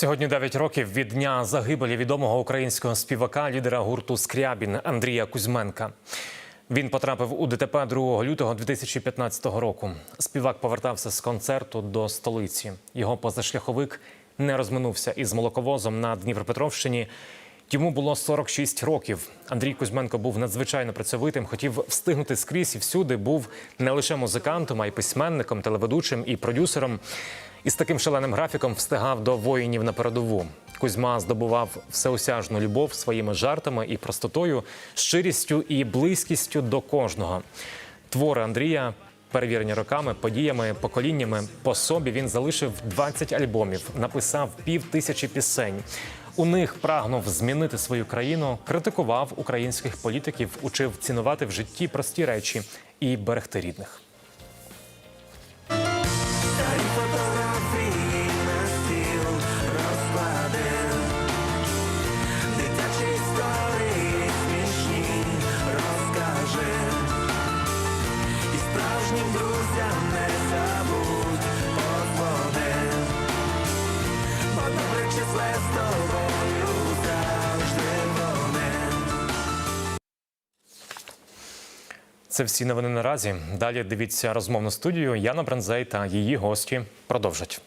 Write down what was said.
Сьогодні 9 років від дня загибелі відомого українського співака, лідера гурту Скрябін Андрія Кузьменка. Він потрапив у ДТП 2 лютого 2015 року. Співак повертався з концерту до столиці. Його позашляховик не розминувся із молоковозом на Дніпропетровщині. Йому було 46 років. Андрій Кузьменко був надзвичайно працьовитим, хотів встигнути скрізь і всюди. Був не лише музикантом, а й письменником, телеведучим і продюсером. І з таким шаленим графіком встигав до воїнів на передову. Кузьма здобував всеосяжну любов своїми жартами і простотою, щирістю і близькістю до кожного. Твори Андрія перевірені роками, подіями, поколіннями. По собі він залишив 20 альбомів, написав пів тисячі пісень. У них прагнув змінити свою країну, критикував українських політиків, учив цінувати в житті прості речі і берегти рідних. Справжнім друзям не забудь подзвоним Бо добре числе з тобою завжди вони Це всі новини наразі. Далі дивіться розмовну студію. Яна Бранзей та її гості продовжать.